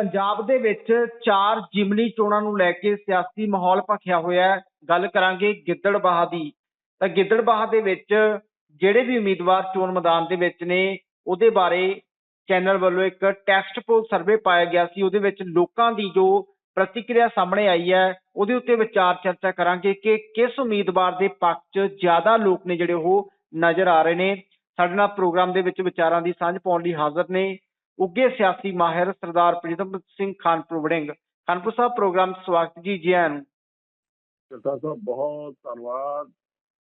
ਪੰਜਾਬ ਦੇ ਵਿੱਚ ਚਾਰ ਜਿਮਨੀ ਚੋਣਾਂ ਨੂੰ ਲੈ ਕੇ ਸਿਆਸੀ ਮਾਹੌਲ ਭਖਿਆ ਹੋਇਆ ਹੈ। ਗੱਲ ਕਰਾਂਗੇ ਗਿੱਦੜਬਾਹਾ ਦੀ। ਤਾਂ ਗਿੱਦੜਬਾਹਾ ਦੇ ਵਿੱਚ ਜਿਹੜੇ ਵੀ ਉਮੀਦਵਾਰ ਚੋਣ ਮੈਦਾਨ ਦੇ ਵਿੱਚ ਨੇ, ਉਹਦੇ ਬਾਰੇ ਚੈਨਲ ਵੱਲੋਂ ਇੱਕ ਟੈਕਸਟ ਪੋਲ ਸਰਵੇ ਪਾਇਆ ਗਿਆ ਸੀ। ਉਹਦੇ ਵਿੱਚ ਲੋਕਾਂ ਦੀ ਜੋ ਪ੍ਰਤੀਕਿਰਿਆ ਸਾਹਮਣੇ ਆਈ ਹੈ, ਉਹਦੇ ਉੱਤੇ ਵਿਚਾਰ ਚਰਚਾ ਕਰਾਂਗੇ ਕਿ ਕਿਸ ਉਮੀਦਵਾਰ ਦੇ ਪੱਖ 'ਚ ਜ਼ਿਆਦਾ ਲੋਕ ਨੇ ਜਿਹੜੇ ਉਹ ਨਜ਼ਰ ਆ ਰਹੇ ਨੇ। ਸਾਡੇ ਨਾਲ ਪ੍ਰੋਗਰਾਮ ਦੇ ਵਿੱਚ ਵਿਚਾਰਾਂ ਦੀ ਸਾਂਝ ਪਾਉਣ ਲਈ ਹਾਜ਼ਰ ਨੇ। ਉੱਗੇ ਸਿਆਸੀ ਮਾਹਿਰ ਸਰਦਾਰ ਪ੍ਰੀਤਮ ਸਿੰਘ ਖਾਨਪੁਰ ਵੜਿੰਗ ਖਾਨਪੁਰ ਸਾਹਿਬ ਪ੍ਰੋਗਰਾਮ ਸਵਾਗਤ ਜੀ ਜੀ ਆਇਆਂ ਨੂੰ। ਸਰਦਾਰ ਸਾਹਿਬ ਬਹੁਤ ਧੰਨਵਾਦ।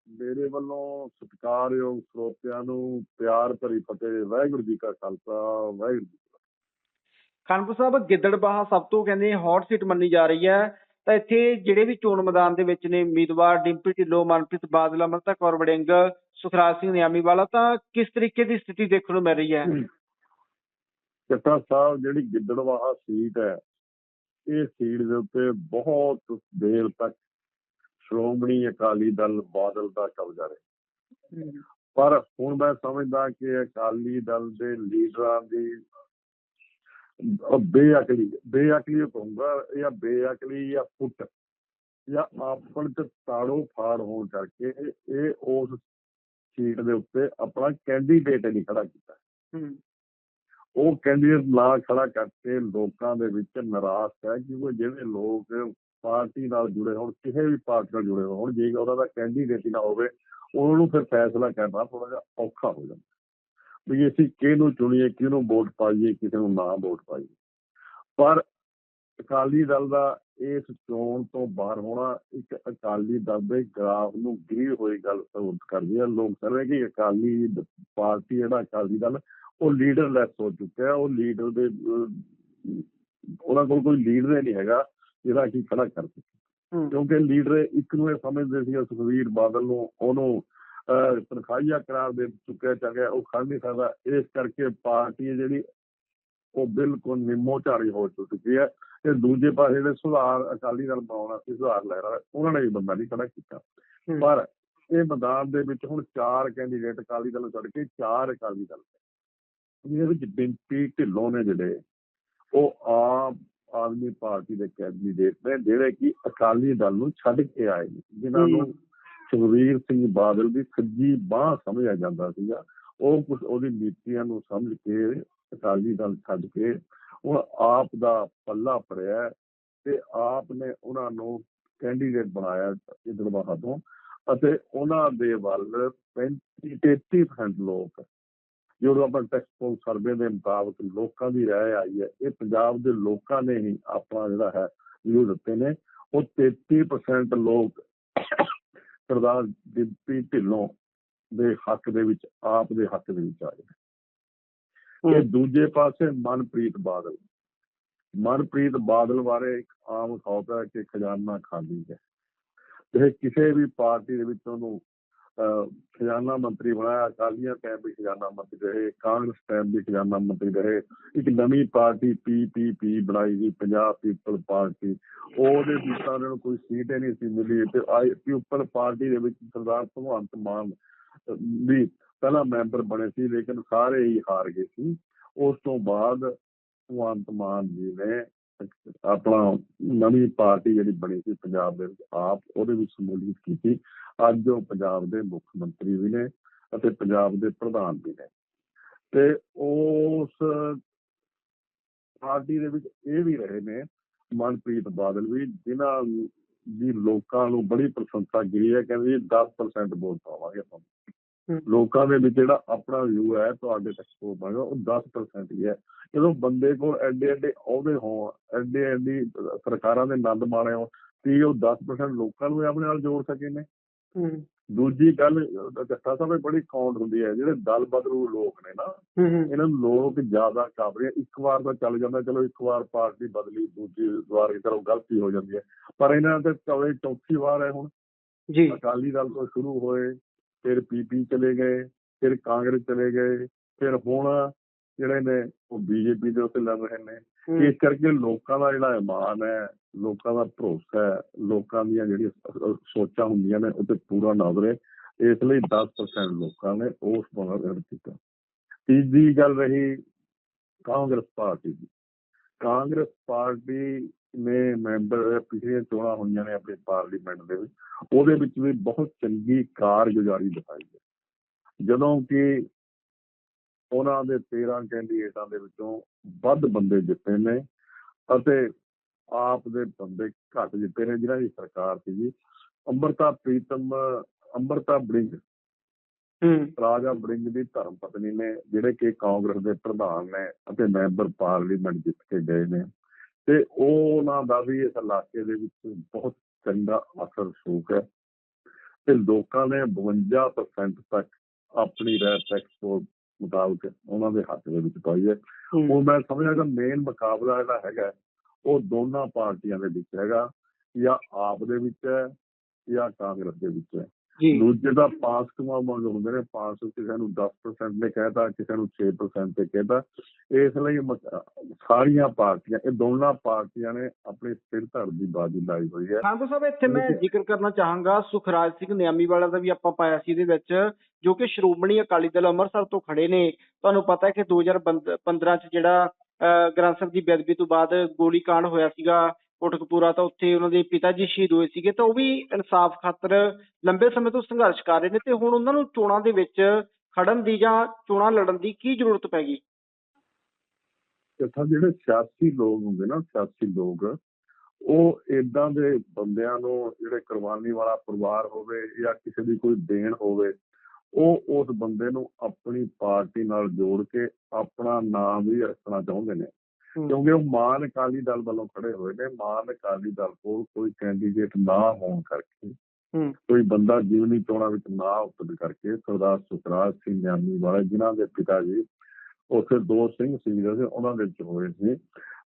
ਮੇਰੇ ਵੱਲੋਂ ਸਤਿਕਾਰਯੋਗ ਸਰੋਤਿਆਂ ਨੂੰ ਪਿਆਰ ਭਰੀ ਫਤਿਹ ਵਾਹਿਗੁਰੂ ਜੀ ਕਾ ਖਾਲਸਾ ਵਾਹਿਗੁਰੂ ਜੀ। ਖਾਨਪੁਰ ਸਾਹਿਬ ਗਿੱਦੜਬਾਹਾ ਸਭ ਤੋਂ ਕਹਿੰਦੇ ਹੌਟ ਸੀਟ ਮੰਨੀ ਜਾ ਰਹੀ ਹੈ। ਤਾਂ ਇੱਥੇ ਜਿਹੜੇ ਵੀ ਚੋਣ ਮੈਦਾਨ ਦੇ ਵਿੱਚ ਨੇ ਉਮੀਦਵਾਰ ਡਿੰਪਲ ਢਿੱਲੋਂ ਮਨਪ੍ਰੀਤ ਬਾਦਲ ਅਮਰਤਾ ਕੌਰ ਵੜਿੰਗ ਸੁਖਰਾਜ ਸਿੰਘ ਨਿਆਮੀਵਾਲਾ ਤਾਂ ਕਿਸ ਤਰੀਕੇ ਦੀ ਸਥਿਤੀ ਦੇਖਣ ਨੂੰ ਮਿਲ ਰਹੀ ਹੈ। ਚੱਟਾ ਸਾਹਿਬ ਜਿਹੜੀ ਗਿੱਦੜਵਾਹਾ ਸੀਟ ਹੈ ਇਹ ਸੀਟ ਦੇ ਉੱਤੇ ਬਹੁਤ ਦੇਰ ਤੱਕ ਸ਼੍ਰੋਮਣੀ ਅਕਾਲੀ ਦਲ ਬਾਦਲ ਦਾ ਕਬਜ਼ਾ ਰਿਹਾ। ਪਰ ਹੁਣ ਮੈਂ ਸਮਝਦਾ ਕਿ ਅਕਾਲੀ ਦਲ ਦੇ ਲੀਡਰਾਂ ਦੀ ਬੇਅਕਲੀ ਬੇਅਕਲੀ ਕਹੂੰਗਾ ਜਾਂ ਬੇਅਕਲੀ ਜਾਂ ਫੁੱਟ ਜਾਂ ਆਪਣ ਚ ਤਾੜੋ ਫਾੜ ਹੋਣ ਕਰਕੇ ਇਹ ਉਸ ਸੀਟ ਦੇ ਉੱਤੇ ਆਪਣਾ ਕੈਂਡੀਡੇਟ ਨਹੀਂ ਖੜਾ ਕੀਤਾ। ਹੂੰ। ਉਹ ਕੈਂਡੀਡੇਟ ਨਾ ਖੜਾ ਕਰਕੇ ਲੋਕਾਂ ਦੇ ਵਿੱਚ ਨਿਰਾਸ਼ ਹੈ, ਕਿਉਂਕਿ ਜਿਹੜੇ ਲੋਕ ਪਾਰਟੀ ਨਾਲ ਜੁੜੇ ਹੋਣ, ਕਿਸੇ ਵੀ ਪਾਰਟੀ ਨਾਲ ਜੁੜੇ ਹੋਣ, ਜੇ ਉਹਨਾਂ ਦਾ ਕੈਂਡੀਡੇਟ ਹੀ ਨਾ ਹੋਵੇ, ਉਹਨਾਂ ਨੂੰ ਫਿਰ ਫੈਸਲਾ ਕਰਨਾ ਥੋੜਾ ਜਿਹਾ ਔਖਾ ਹੋ ਜਾਂਦਾ। ਵੀ ਅਸੀਂ ਕਿਹਨੂੰ ਚੁਣੀਏ, ਕਿਹਨੂੰ ਵੋਟ ਪਾਈਏ, ਕਿਸੇ ਨੂੰ ਨਾ ਵੋਟ ਪਾਈਏ। ਪਰ ਅਕਾਲੀ ਦਲ ਦਾ ਇਸ ਚੋਣ ਤੋਂ ਬਾਹਰ ਹੋਣਾ ਇੱਕ ਅਕਾਲੀ ਦਲ ਦੇ ਗ੍ਰਾਫ ਨੂੰ ਗਿਰੀ ਹੋਈ ਗੱਲ ਸਾਬਤ ਕਰਦੀ ਹੈ। ਲੋਕ ਕਹਿੰਦੇ ਕਿ ਅਕਾਲੀ ਪਾਰਟੀ ਜਿਹੜਾ ਅਕਾਲੀ ਦਲ ਉਹ ਲੀਡਰਲੈਸ ਹੋ ਚੁੱਕਿਆ ਉਹ ਲੀਡਰ ਦੇ ਉਹਨਾਂ ਕੋਲ ਕੋਈ ਲੀਡਰ ਨਹੀਂ ਹੈਗਾ ਜਿਹੜਾ ਕਿ ਖੜਾ ਕਰ ਸਕੇ। ਕਿਉਂਕਿ ਲੀਡਰ ਇੱਕ ਨੂੰ ਇਹ ਸਮਝਦੇ ਸੀ ਸੁਖਵੀਰ ਬਾਦਲ ਨੂੰ ਉਹਨੂੰ ਤਨਖਾਹੀਆ ਕਰਾਰ ਦੇ ਚੁੱਕਿਆ ਚੱਕਿਆ ਉਹ ਖੜ ਨਹੀਂ ਸਕਦਾ। ਇਸ ਕਰਕੇ ਪਾਰਟੀ ਜਿਹੜੀ ਉਹ ਬਿਲਕੁਲ ਨਿੰਮੋ ਝਾੜੀ ਹੋ ਚੁੱਕੀ ਹੈ ਤੇ ਦੂਜੇ ਪਾਸੇ ਜਿਹੜੇ ਸੁਧਾਰ ਅਕਾਲੀ ਦਲ ਬਣਾਉਣਾ ਸੀ ਸੁਧਾਰ ਲਹਿਰਾ ਉਹਨਾਂ ਨੇ ਵੀ ਬੰਦਾ ਨਹੀਂ ਖੜਾ ਕੀਤਾ। ਪਰ ਇਹ ਮੈਦਾਨ ਦੇ ਵਿੱਚ ਹੁਣ ਚਾਰ ਕੈਂਡੀਡੇਟ ਅਕਾਲੀ ਦਲ ਛੱਡ ਕੇ ਚਾਰ ਅਕਾਲੀ ਦਲ ਇਹਦੇ ਵਿੱਚ ਬਿੰਪੀ ਢਿੱਲੋਂ ਨੇ ਜਿਹੜੇ ਉਹ ਆਮ ਆਦਮੀ ਪਾਰਟੀ ਦੇ ਕੈਂਡੀਡੇਟ ਨੇ ਜਿਹੜੇ ਕਿ ਅਕਾਲੀ ਦਲ ਨੂੰ ਛੱਡ ਕੇ ਆਏ ਨੇ ਜਿਨ੍ਹਾਂ ਨੂੰ। ਸੁਖਵੀਰ ਸਿੰਘ ਬਾਦਲ ਦੀ ਸੱਜੀ ਬਾਹ ਸਮਝਿਆ ਜਾਂਦਾ ਸੀਗਾ ਉਹ ਕੁਝ ਉਹਦੀ ਨੀਤੀਆਂ ਨੂੰ ਸਮਝ ਕੇ ਅਕਾਲੀ ਦਲ ਛੱਡ ਕੇ ਹੁਣ ਆਪ ਦਾ ਪੱਲਾ ਫੜਿਆ ਤੇ ਆਪ ਨੇ ਉਹਨਾਂ ਨੂੰ ਕੈਂਡੀਡੇਟ ਬਣਾਇਆ ਇਧਰਵਾਹਾ ਤੋਂ ਅਤੇ ਉਹਨਾਂ ਦੇ ਵੱਲ 35 33% ਲੋਕ ਜਦੋਂ ਆਪਾਂ ਟੈਕਸਟ ਪੋਲ ਸਰਵੇ ਦੇ ਮੁਤਾਬਕ ਲੋਕਾਂ ਦੀ ਰਾਏ ਆਈ ਹੈ, ਇਹ ਪੰਜਾਬ ਦੇ ਲੋਕਾਂ ਨੇ ਹੀ ਆਪਣਾ ਜਿਹੜਾ ਹੈ ਵਿਊ ਦਿੱਤੇ ਨੇ, ਉਹ 33% ਲੋਕ ਸਰਦਾਰ ਡਿੰਪੀ ਢਿੱਲੋਂ ਦੇ ਹੱਕ ਦੇ ਵਿੱਚ, ਆਪ ਦੇ ਹੱਕ ਦੇ ਵਿੱਚ ਆਏ ਇਹ ਦੂਜੇ ਪਾਸੇ ਮਨਪ੍ਰੀਤ ਬਾਦਲ। ਮਨਪ੍ਰੀਤ ਬਾਦਲ ਬਾਰੇ ਇੱਕ ਆਮ ਹੈ ਕਿ ਖਜ਼ਾਨਾ ਖਾਲੀ ਹੈ। ਤੇ ਕਿਸੇ ਵੀ ਪਾਰਟੀ ਦੇ ਵਿੱਚ ਉਹਨੂੰ ਖਜ਼ਾਨਾ ਮੰਤਰੀ ਬਣਾਇਆ ਅਕਾਲੀਆਂ ਟਾਈਮ ਵੀ ਖਜ਼ਾਨਾ ਮੰਤਰੀ ਰਹੇ ਕਾਂਗਰਸ ਟਾਈਮ ਵੀ ਖਜ਼ਾਨਾ ਮੰਤਰੀ ਰਹੇ। ਇੱਕ ਨਵੀਂ ਪਾਰਟੀ ਪੀਪੀਪੀ ਬਣਾਈ ਗਈ ਪੰਜਾਬ ਪੀਪਲ ਪਾਰਟੀ ਉਹਦੇ ਵਿੱਚ ਤਾਂ ਉਹਨਾਂ ਨੂੰ ਕੋਈ ਸੀਟ ਹੀ ਨਹੀਂ ਸੀ ਮਿਲੀ ਤੇ ਆਈ ਪੀਪਲ ਪਾਰਟੀ ਦੇ ਵਿੱਚ ਸਰਦਾਰ ਭਗਵੰਤ ਮਾਨ ਵੀ ਪਹਿਲਾਂ ਮੈਂਬਰ ਬਣੇ ਸੀ, ਲੇਕਿਨ ਸਾਰੇ ਹੀ ਹਾਰ ਗਏ ਸੀ। ਉਸ ਤੋਂ ਬਾਅਦ ਭਗਵੰਤ ਮਾਨ ਜੀ ਨੇ ਆਪਣਾ ਨਵੀਂ ਪਾਰਟੀ ਜਿਹੜੀ ਬਣੀ ਸੀ ਪੰਜਾਬ ਦੇ ਵਿੱਚ, ਆਪ ਉਹਦੇ ਵਿੱਚ ਸਮੂਲੀਅਤ ਕੀਤੀ। ਅੱਜ ਉਹ ਪੰਜਾਬ ਦੇ ਮੁੱਖ ਮੰਤਰੀ ਵੀ ਨੇ ਅਤੇ ਪੰਜਾਬ ਦੇ ਪ੍ਰਧਾਨ ਵੀ ਨੇ। ਤੇ ਉਸ ਪਾਰਟੀ ਦੇ ਵਿੱਚ ਇਹ ਵੀ ਰਹੇ ਨੇ ਮਨਪ੍ਰੀਤ ਬਾਦਲ ਵੀ, ਜਿਨ੍ਹਾਂ ਦੀ ਲੋਕਾਂ ਨੂੰ ਬੜੀ ਪ੍ਰਸ਼ੰਸਾ ਕੀਤੀ ਹੈ, ਕਹਿੰਦੇ ਜੀ 10% ਵੋਟ ਪਾਵਾਂਗੇ ਤੁਹਾਨੂੰ ਲੋਕਾਂ ਦੇ ਵਿੱਚ ਜਿਹੜਾ ਆਪਣਾ ਵਿਊ ਹੈ ਤੁਹਾਡੇ ਤੱਕ ਪਹੁੰਚਾਂਗਾ ਉਹ 10% ਹੀ ਹੈ। ਜਦੋਂ ਬੰਦੇ ਕੋਲ ਐਡੇ ਐਡੇ ਅਹੁਦੇ ਹੋਣ ਐਡੇ ਐਡੀ ਸਰਕਾਰਾਂ ਦੇ ਆਨੰਦ ਮਾਣੇ ਹੋਣ ਕੀ ਉਹ 10% ਲੋਕਾਂ ਨੂੰ ਆਪਣੇ ਨਾਲ ਜੋੜ ਸਕੇ ਨੇ। ਹੂੰ। ਦੂਜੀ ਗੱਲ ਜੱਟਾ ਸਾਹਿਬ ਇਹ ਬੜੀ ਕਾਉਂਟ ਹੁੰਦੀ ਹੈ ਜਿਹੜੇ ਦਲ ਬਦਲੂ ਲੋਕ ਨੇ ਨਾ ਇਹਨਾਂ ਨੂੰ ਲੋਕ ਜ਼ਿਆਦਾ ਕਾਬਰੇ। ਇੱਕ ਵਾਰ ਤਾਂ ਚੱਲ ਜਾਂਦਾ ਚਲੋ ਇੱਕ ਵਾਰ ਪਾਰਟੀ ਬਦਲੀ ਦੂਜੀ ਵਾਰ ਚਲੋ ਗਲਤੀ ਹੋ ਜਾਂਦੀ ਹੈ। ਪਰ ਇਹਨਾਂ ਤੇ ਚੌਥੀ ਵਾਰ ਹੈ ਹੁਣ। ਜੀ। ਅਕਾਲੀ ਦਲ ਤੋਂ ਸ਼ੁਰੂ ਹੋਏ ਫਿਰ ਪੀਪੀ ਚਲੇ ਗਏ ਫਿਰ ਕਾਂਗਰਸ ਚਲੇ ਗਏ ਫਿਰ ਹੁਣ ਜਿਹੜੇ ਨੇ ਉਹ ਬੀਜੇਪੀ ਦੇ ਉੱਤੇ ਲੜ ਰਹੇ ਨੇ। ਇਸ ਕਰਕੇ ਲੋਕਾਂ ਦਾ ਜਿਹੜਾ ਇਮਾਨ ਹੈ ਲੋਕਾਂ ਦਾ ਭਰੋਸਾ ਹੈ ਲੋਕਾਂ ਦੀਆਂ ਜਿਹੜੀਆਂ ਸੋਚਾਂ ਹੁੰਦੀਆਂ ਨੇ ਉਹ ਤੇ ਪੂਰਾ ਨਾ ਉਤਰੇ ਇਸ ਲਈ 10% ਲੋਕਾਂ ਨੇ ਉਸ ਬਣਾ ਕੀਤਾ। ਤੀਜੀ ਗੱਲ ਰਹੀ ਕਾਂਗਰਸ ਪਾਰਟੀ ਦੀ। ਕਾਂਗਰਸ ਪਾਰਟੀ ਨੇ ਮੈਂਬਰ ਪਿਛਲੀਆਂ ਚੋਣਾਂ ਹੋਈਆਂ ਨੇ ਆਪਣੇ ਪਾਰਲੀਮੈਂਟ ਦੇ ਵਿੱਚ ਉਹਦੇ ਵਿੱਚ ਵੀ ਬਹੁਤ ਚੰਗੀ ਕਾਰਗੁਜ਼ਾਰੀ ਦਿਖਾਈ ਹੈ। ਜਦੋਂ ਕਿ ਉਹਨਾਂ ਦੇ 13 ਕੈਂਡੀਡੇਟਾਂ ਦੇ ਵਿੱਚੋਂ ਵੱਧ ਬੰਦੇ ਜਿੱਤੇ ਨੇ ਅਤੇ ਆਪ ਦੇ ਬੰਦੇ ਘੱਟ ਜਿੱਤੇ ਨੇ ਜਿਨ੍ਹਾਂ ਦੀ ਸਰਕਾਰ ਸੀਗੀ। ਅੰਮ੍ਰਿਤਾ ਪ੍ਰੀਤਮ ਅੰਮ੍ਰਿਤਾ ਬੜਿੰਗ ਹੂੰ। ਰਾਜਾ ਬੜਿੰਗ ਦੀ ਧਰਮ ਪਤਨੀ ਨੇ ਜਿਹੜੇ ਕਿ ਕਾਂਗਰਸ ਦੇ ਪ੍ਰਧਾਨ ਨੇ ਅਤੇ ਮੈਂਬਰ ਪਾਰਲੀਮੈਂਟ ਜਿੱਤ ਕੇ ਗਏ ਨੇ। ਤੇ ਉਹਨਾਂ ਦਾ ਵੀ ਇਸ ਇਲਾਕੇ ਦੇ ਵਿੱਚ ਬਹੁਤ ਚੰਗਾ ਅਸਰ ਸੂਕ ਹੈ ਤੇ ਲੋਕਾਂ ਨੇ 52% ਤੱਕ ਆਪਣੀ ਟੈਕਸ ਤੋਂ ਮੁਤਾਬਕ ਉਹਨਾਂ ਦੇ ਹੱਥ ਦੇ ਵਿੱਚ ਪਾਈ ਹੈ। ਉਹ ਮੈਂ ਸਮਝਦਾ ਕਿ ਮੇਨ ਮੁਕਾਬਲਾ ਜਿਹੜਾ ਹੈਗਾ ਉਹ ਦੋਨਾਂ ਪਾਰਟੀਆਂ ਦੇ ਵਿੱਚ ਹੈਗਾ ਜਾਂ ਆਪ ਦੇ ਵਿੱਚ ਹੈ ਜਾਂ ਕਾਂਗਰਸ ਦੇ ਵਿੱਚ ਹੈ। ਦੂਜੇ ਦਾ ਪਾਸ ਕਮਾ ਮੰਗ ਹੁੰਦੇ ਨੇ ਪਾਸ ਕਿਸੇ ਨੂੰ 10% ਨੇ ਕਹਿਤਾ ਕਿਸੇ ਨੂੰ 6% ਤੇ ਕਹਿਤਾ। ਇਸ ਲਈ ਸਾਰੀਆਂ ਪਾਰਟੀਆਂ ਇਹ ਦੋਨਾਂ ਪਾਰਟੀਆਂ ਨੇ ਆਪਣੀ ਸਿਰ ਧੜ ਦੀ ਬਾਜੀ ਲਾਈ ਹੋਈ ਹੈ। ਖਾਂਦੋ ਸਾਹਿਬ ਇੱਥੇ ਮੈਂ ਜ਼ਿਕਰ ਕਰਨਾ ਚਾਹਾਂਗਾ ਸੁਖਰਾਜ ਸਿੰਘ ਨਿਆਮੀ ਵਾਲਾ ਦਾ ਵੀ ਆਪਾਂ ਪਾਇਆ ਸੀ ਇਹਦੇ ਵਿੱਚ ਜੋ ਕਿ ਸ਼੍ਰੋਮਣੀ ਅਕਾਲੀ ਦਲ ਅੰਮ੍ਰਿਤਸਰ ਤੋਂ ਖੜੇ ਨੇ। ਤੁਹਾਨੂੰ ਪਤਾ ਹੈ ਕਿ 2015 ਚ ਜਿਹੜਾ ਗ੍ਰੰਥ ਸਾਹਿਬ ਦੀ ਬੇਅਦਬੀ ਤੋਂ ਬਾਅਦ ਗੋਲੀकांड ਹੋਇਆ ਸੀਗਾ। ਕੋਟਕਪੂਰਾ ਤਾਂ ਉੱਥੇ ਉਹਨਾਂ ਦੇ ਪਿਤਾ ਜੀ ਸ਼ਹੀਦ ਹੋਏ ਸੀਗੇ, ਤਾਂ ਉਹ ਵੀ ਇਨਸਾਫ ਖਾਤਰ ਲੰਬੇ ਸਮੇਂ ਤੋਂ ਸੰਘਰਸ਼ ਕਰ ਰਹੇ ਨੇ ਤੇ ਹੁਣ ਉਹਨਾਂ ਨੂੰ ਚੋਣਾਂ ਦੇ ਵਿੱਚ ਖੜਨ ਦੀ ਜਾਂ ਚੋਣਾਂ ਲੜਨ ਦੀ ਕੀ ਜ਼ਰੂਰਤ ਪੈ ਗਈ? ਤਾਂ ਜਿਹੜੇ ਸਿਆਸੀ ਲੋਕ ਹੁੰਦੇ ਨਾ, ਸਿਆਸੀ ਲੋਕ, ਉਹ ਇਦਾਂ ਦੇ ਬੰਦਿਆਂ ਨੂੰ ਜਿਹੜੇ ਕੁਰਬਾਨੀ ਵਾਲਾ ਪਰਿਵਾਰ ਹੋਵੇ ਜਾਂ ਕਿਸੇ ਦੀ ਕੋਈ ਦੇਣ ਹੋਵੇ, ਉਹ ਉਸ ਬੰਦੇ ਨੂੰ ਆਪਣੀ ਪਾਰਟੀ ਨਾਲ ਜੋੜ ਕੇ ਆਪਣਾ ਨਾਮ ਵੀ ਰੱਖਣਾ ਚਾਹੁੰਦੇ ਨੇ। ਕਿਉਂਕਿ ਉਹ ਮਾਨ ਅਕਾਲੀ ਦਲ ਵੱਲੋਂ ਖੜੇ ਹੋਏ ਨੇ ਮਾਨ ਅਕਾਲੀ ਦਲ ਕੋਲ ਕੋਈ ਕੈਂਡੀਡੇਟ ਨਾ ਹੋਣ ਕਰਕੇ ਕੋਈ ਬੰਦਾ ਜੀਵਨੀ ਚੋਣਾਂ ਵਿੱਚ ਨਾ ਉਤਰ ਕਰਕੇ ਸਰਦਾਰ ਸੁਖਰਾਜ ਸਿੰਘ ਨਿਆਮੀ ਵਾਲੇ ਜਿਨ੍ਹਾਂ ਦੇ ਪਿਤਾ ਜੀ ਉੱਥੇ ਦੋ ਸਿੰਘ ਸੀ ਜਿਹੜੇ ਉਹਨਾਂ ਦੇ ਵਿੱਚ ਹੋਏ ਸੀ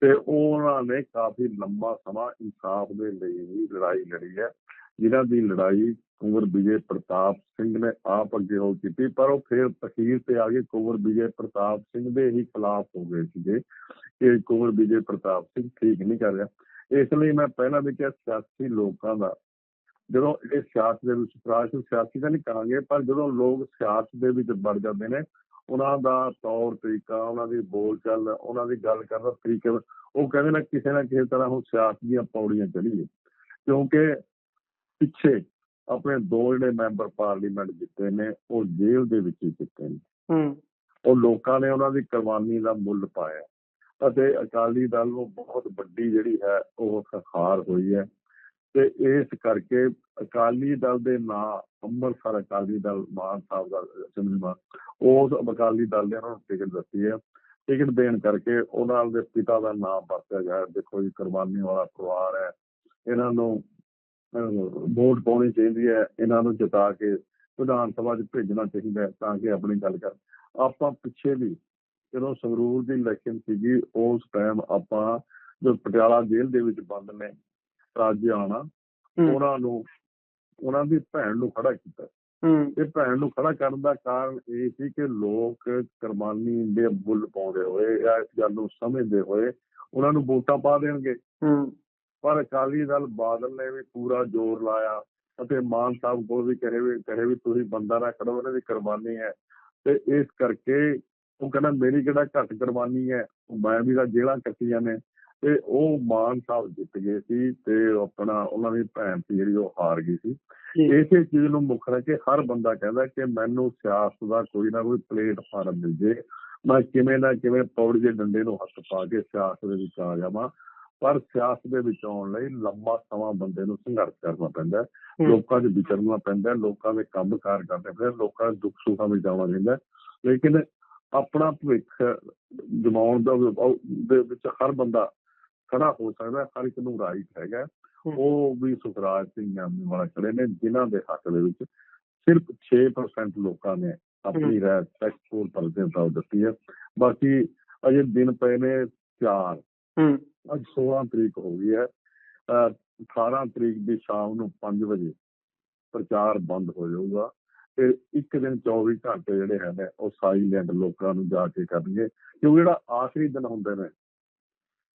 ਤੇ ਉਹਨਾਂ ਨੇ ਕਾਫੀ ਲੰਬਾ ਸਮਾਂ ਇਨਸਾਫ ਦੇ ਲਈ ਵੀ ਲੜਾਈ ਲੜੀ ਹੈ। ਜਿਨ੍ਹਾਂ ਦੀ ਲੜਾਈ ਕੁੰਵਰ ਵਿਜੇ ਪ੍ਰਤਾਪ ਸਿੰਘ ਨੇ ਆਪ ਅੱਗੇ ਹੋ ਕੀਤੀ, ਪਰ ਉਹ ਫਿਰ ਅਖੀਰ ਤੇ ਆ ਕੇ ਕੁੰਵਰ ਵਿਜੇ ਪ੍ਰਤਾਪ ਸਿੰਘ ਦੇ ਹੀ ਖਿਲਾਫ ਹੋ ਗਏ ਸੀਗੇ। ਕਿ ਕੁੰਵਰ ਵਿਜੇ ਪ੍ਰਤਾਪ ਸਿੰਘ ਠੀਕ ਨਹੀਂ ਕਰ ਰਿਹਾ। ਇਸ ਲਈ ਮੈਂ ਪਹਿਲਾਂ ਵੀ ਕਿਹਾ, ਸਿਆਸੀ ਲੋਕਾਂ ਦਾ, ਜਦੋਂ ਇਹ ਸਿਆਸਤ ਦੇ ਵਿੱਚ ਸਿਆਸਤ ਸਿਆਸੀ ਤਾਂ ਨਹੀਂ ਕਹਾਂਗੇ, ਪਰ ਜਦੋਂ ਲੋਕ ਸਿਆਸਤ ਦੇ ਵਿੱਚ ਵੜ ਜਾਂਦੇ ਨੇ, ਉਹਨਾਂ ਦਾ ਤੌਰ ਤਰੀਕਾ, ਉਹਨਾਂ ਦੀ ਬੋਲ ਚਾਲ ਉਹਨਾਂ ਦੀ ਗੱਲ ਕਰਨ ਦਾ ਤਰੀਕੇ, ਉਹ ਕਹਿੰਦੇ ਨੇ ਕਿਸੇ ਨਾ ਕਿਸੇ ਤਰ੍ਹਾਂ ਹੁਣ ਸਿਆਸਤ ਦੀਆਂ ਪੌੜੀਆਂ ਚੜੀਏ ਕਿਉਂਕਿ ਪਿੱਛੇ ਆਪਣੇ ਦੋ ਜਿਹੜੇ ਮੈਂਬਰ ਪਾਰਲੀਮੈਂਟ ਜਿੱਤੇ ਨੇ ਉਹ ਜੇਲ੍ਹ ਦੇ ਵਿੱਚ ਹੀ ਜਿੱਤੇ ਨੇ। ਹੂੰ। ਉਹ ਲੋਕਾਂ ਨੇ ਉਹਨਾਂ ਦੀ ਕੁਰਬਾਨੀ ਦਾ ਮੁੱਲ ਪਾਇਆ। ਅਤੇ ਅਕਾਲੀ ਦਲ ਨੂੰ ਬਹੁਤ ਵੱਡੀ ਜਿਹੜੀ ਹੈ ਉਹ ਹਾਰ ਹੋਈ ਹੈ। ਤੇ ਇਸ ਕਰਕੇ ਅਕਾਲੀ ਦਲ ਦੇ ਨਾਂ ਅੰਮ੍ਰਿਤਸਰ ਅਕਾਲੀ ਦਲ ਮਾਨ ਸਾਹਿਬ ਦਾ ਸਿਮਰਮਾ ਉਸ ਅਕਾਲੀ ਦਲ ਨੇ ਉਹਨਾਂ ਨੂੰ ਟਿਕਟ ਦਿੱਤੀ ਹੈ। ਟਿਕਟ ਦੇਣ ਕਰਕੇ ਉਹਨਾਂ ਦੇ ਪਿਤਾ ਦਾ ਨਾਮ ਵਰਤਿਆ ਗਿਆ। ਦੇਖੋ ਜੀ ਕੁਰਬਾਨੀ ਵਾਲਾ ਪਰਿਵਾਰ ਹੈ। ਇਹਨਾਂ ਨੂੰ ਵੋਟ ਪਾਉਣੀ ਚਾਹੀਦੀ ਹੈ ਇਹਨਾਂ ਨੂੰ ਜਿਤਾ ਕੇ ਵਿਧਾਨ ਸਭਾ 'ਚ ਭੇਜਣਾ ਚਾਹੀਦਾ ਹੈ ਤਾਂ ਕਿ ਆਪਣੀ ਗੱਲ ਕਰ। ਆਪਾਂ ਪਿੱਛੇ ਵੀ ਜਦੋਂ ਸੰਗਰੂਰ ਦੀ ਇਲੈਕਸ਼ਨ ਸੀਗੀ ਉਸ ਟਾਈਮ ਆਪਾਂ ਜੋ ਪਟਿਆਲਾ ਜੇਲ੍ਹ ਦੇ ਵਿੱਚ ਬੰਦ ਨੇ ਰਾਜਿਆਣਾ ਹੂੰ। ਉਹਨਾਂ ਨੂੰ ਉਹਨਾਂ ਦੀ ਭੈਣ ਨੂੰ ਖੜਾ ਕੀਤਾ। ਇਹ ਭੈਣ ਨੂੰ ਖੜਾ ਕਰਨ ਦਾ ਕਾਰਨ ਇਹ ਸੀ ਕਿ ਲੋਕ ਕੁਰਬਾਨੀ ਦੇ ਮੁੱਲ ਪਾਉਂਦੇ ਹੋਏ ਜਾਂ ਇਸ ਗੱਲ ਨੂੰ ਸਮਝਦੇ ਹੋਏ ਉਹਨਾਂ ਨੂੰ ਵੋਟਾਂ ਪਾ ਦੇਣਗੇ। ਪਰ ਅਕਾਲੀ ਦਲ ਬਾਦਲ ਨੇ ਵੀ ਪੂਰਾ ਜ਼ੋਰ ਲਾਇਆ ਅਤੇ ਮਾਨ ਸਾਹਿਬ ਕੋਲ ਵੀ ਕਹੇ ਵੀ ਕਹੇ ਵੀ ਤੁਸੀਂ ਬੰਦਾ ਨਾ ਖੜੋ ਇਹਨਾਂ ਦੀ ਕੁਰਬਾਨੀ ਹੈ। ਤੇ ਇਸ ਕਰਕੇ ਉਹ ਕਹਿੰਦਾ ਮੇਰੀ ਕਿਹੜਾ ਘੱਟ ਕੁਰਬਾਨੀ ਹੈ? ਮੈਂ ਵੀ ਤਾਂ ਜੇਲ੍ਹਾਂ ਕੱਟੀਆਂ ਨੇ। ਤੇ ਉਹ ਮਾਨ ਸਾਹਿਬ ਜਿੱਤ ਗਏ ਸੀ ਤੇ ਆਪਣਾ ਉਹਨਾਂ ਦੀ ਭੈਣ ਸੀ ਜਿਹੜੀ ਉਹ ਹਾਰ ਗਈ ਸੀ। ਇਸੇ ਚੀਜ਼ ਨੂੰ ਮੁੱਖ ਰੱਖ ਕੇ ਹਰ ਬੰਦਾ ਕਹਿੰਦਾ ਕਿ ਮੈਨੂੰ ਸਿਆਸਤ ਦਾ ਕੋਈ ਨਾ ਕੋਈ ਪਲੇਟਫਾਰਮ ਮਿਲ ਜੇ। ਮੈਂ ਕਿਵੇਂ ਨਾ ਕਿਵੇਂ ਪੌੜੀ ਦੇ ਡੰਡੇ ਨੂੰ ਹੱਥ ਪਾ ਕੇ ਸਿਆਸਤ ਦੇ ਵਿੱਚ ਆ ਜਾਵਾਂ। ਪਰ ਸਿਆਸਤ ਦੇ ਵਿੱਚ ਆਉਣ ਲਈ ਲੰਮਾ ਸਮਾਂ ਬੰਦੇ ਨੂੰ ਸੰਘਰਸ਼ ਕਰਨਾ ਪੈਂਦਾ। ਲੋਕਾਂ 'ਚ ਵਿਚਰਨਾ ਪੈਂਦਾ ਹੈ ਲੋਕਾਂ ਦੇ ਕੰਮਕਾਰ ਕਰਨੇ ਪੈਂਦੇ ਲੋਕਾਂ ਦੇ ਦੁੱਖ ਸੁੱਖਾਂ ਵਿੱਚ ਜਾਣਾ ਪੈਂਦਾ। ਲੇਕਿਨ ਆਪਣਾ ਭਵਿੱਖ ਜਮਾਉਣ ਦਾ ਦੇ ਵਿੱਚ ਹਰ ਬੰਦਾ ਖੜਾ ਹੋ ਸਕਦਾ ਹੈ, ਹਰ ਇੱਕ ਨੂੰ ਰਾਈਟ ਹੈਗਾ। ਉਹ ਵੀ ਸੁਖਰਾਜ ਸਿੰਘ ਨਾਮੀ ਵਾਲਾ ਖੜੇ ਨੇ ਜਿਨ੍ਹਾਂ ਦੇ ਹੱਕ ਦੇ ਵਿੱਚ ਸਿਰਫ 6% ਲੋਕਾਂ ਨੇ ਆਪਣੀ ਰਾਏ ਟੈਕਸਪੋਰਟ ਪਰਦੇ ਤੋਂ ਦਿੱਤੀ ਹੈ ਬਾਕੀ ਅਜੇ ਦਿਨ ਪਏ ਨੇ ਚਾਰ ਅੱਜ 16 ਤਰੀਕ ਹੋ ਗਈ ਹੈ। ਅਹ 18 ਤਰੀਕ ਦੀ ਸ਼ਾਮ ਨੂੰ 5 ਵਜੇ ਪ੍ਰਚਾਰ ਬੰਦ ਹੋ ਜਾਊਗਾ। ਤੇ ਇੱਕ ਦਿਨ 24 ਘੰਟੇ ਜਿਹੜੇ ਹੈਗੇ ਉਹ ਸਾਈਲੈਂਟ ਲੋਕਾਂ ਨੂੰ ਜਾ ਕੇ ਕਰਨਗੇ। ਕਿਉਂਕਿ ਜਿਹੜਾ ਆਖਰੀ ਦਿਨ ਹੁੰਦੇ ਨੇ